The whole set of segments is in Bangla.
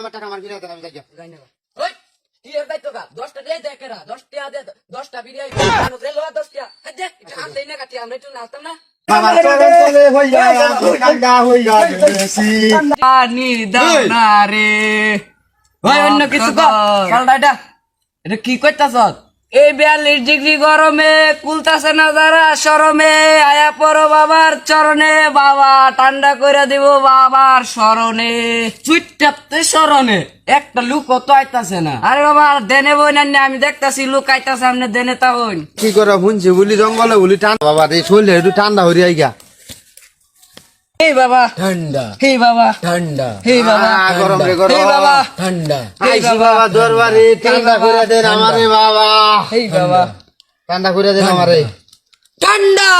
আমার টাকা আমার ফিরে দেন আমি যাই ওই কি এর দায়িত্ব কা দশটা দিয়ে দেয় কেরা? দশটা দে দশটা বিরিয়ানি। মানুষ রেলো দশটা। দে একটু হাত দেই না কাটি আমরা একটু নাচতাম না? বাবা চলে চলে হই যায় টাকা বেশি পানি দাও না রে। ওই অন্য কিছু কর। কালটা এটা এটা কি করতাছ এই বিয়াল্লিশ ডিগ্রি গরমে কুলতাছে না যারা সরমে? আয়া পড়ো বাবার চরণে বাবা ঠান্ডা করে দিব বাবার স্মরণে চুইটাতে স্মরণে একটা লুক কত আইতাছে না। আরে বাবা দেনে বই না আমি দেখতাছি লুক আইতাছে আপনি দেনে তা হইন কি করে শুনছি বলি জঙ্গলে বলি ঠান্ডা বাবা রে শরীরে একটু ঠান্ডা হরি আইগা। এই বাবা। ঠান্ডা। হে বাবা। ঠান্ডা। হে বাবা। গরম রে গরম। হে বাবা। ঠান্ডা। আইসি বাবা। দরবারে ঠান্ডা। করে দেন আমারে বাবা। হে বাবা। ঠান্ডা। করে দেন আমারে। ঠান্ডা।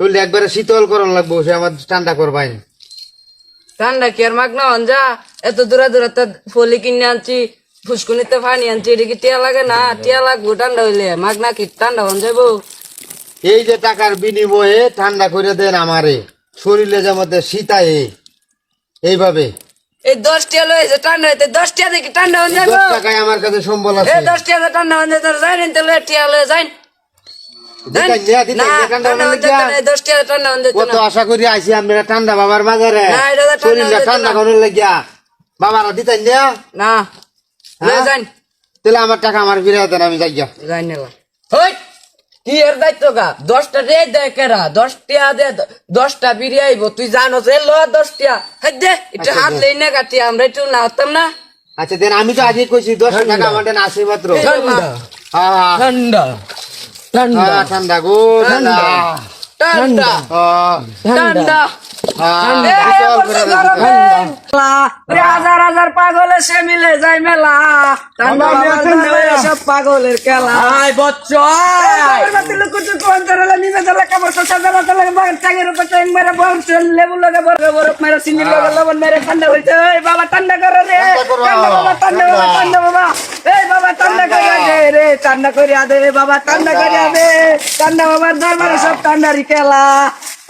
শরীরে একবারে শীতল করন লাগবো সে আমার ঠান্ডা করবাই। ঠান্ডা কি আর মাগ না অঞ্জা? এত দূরে দূরে তো ফলি কিনে আনছি ফুসকুনিতে পানি আনছি এটা কি টিয়া লাগে না টিয়া লাগবো ঠান্ডা হইলে। মাগ না কি ঠান্ডা হন যাব এই যে টাকার বিনিময়ে ঠান্ডা করে দেন আমারে শরীরে যে মধ্যে শীতায় এইভাবে। এই দশ টিয়া লয়েছে ঠান্ডা হইতে দশ টিয়া দেখি ঠান্ডা হন যাব টাকায় আমার কাছে সম্বল আছে। এই দশ টিয়া ঠান্ডা হন যাবে যাই নিতে লয়ে টিয়া লয়ে যাই না, দিতাই না না, ঠান্ডা ঠান্ডা হলে হন যেত গিয়া। না এই দশ টিয়া ঠান্ডা কত আশা করি আইছি আমরা ঠান্ডা বাবার তো ঠান্ডা না। লাগিয়া বাবারা দিতাই না? না যাই তাহলে আমার টাকা আমার ফিরে দেন আমি যাই যাই কি এর দায়িত্ব গা? দশটা রে দেয় কেরা দশটিয়া দে দশটা বিরিয়ানি তুই জানো যে ল দশটিয়া হ্যাঁ দে এটা হাত লেই না কাটি আমরা একটু নাচতাম না? আচ্ছা দেন আমি তো আগে কইছি দশ টাকা আমাদের দেন মাত্র ঠান্ডা। ঠান্ডা। ঠান্ডা। ঠান্ডা। গো ঠান্ডা। ঠান্ডা। ঠান্ডা। হ্যাঁ, হাজার হাজার পাগলে সে মিলে যায় মেলা। সব পাগলের খেলা। বচ্চ বাবা ঠান্ডা করে রে। বাবা ঠান্ডা বাবা ঠান্ডা। বাবা। এই বাবা ঠান্ডা করে রে ঠান্ডা করে দে বাবা ঠান্ডা করে দে। ঠান্ডা বাবার দরবারে সব ঠান্ডারি খেলা।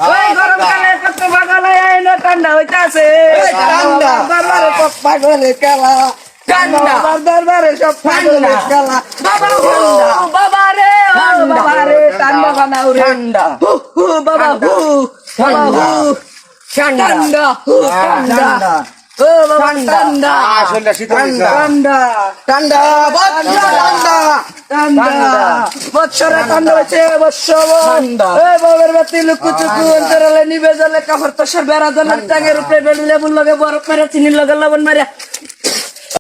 ওই গরমকালে কত পাগলে আইনো ঠান্ডা হইতাছে। ঠান্ডা। দরবারে কত পাগলে খেলা। ঠান্ডা। দরবারে সব পাগলের খেলা। বাবা বাবা রে বাবা রে ঠান্ডা। বানাও রে। ঠান্ডা। হু হু বাবা হু। ঠান্ডা। ঠান্ডা। ঠান্ডা। নিবে জলে কাপড় তো সব বেড়া জলের টাঙের উপরে বেড়ে লেবুর লগে বরফ মেরে চিনি লগে লবণ মেরে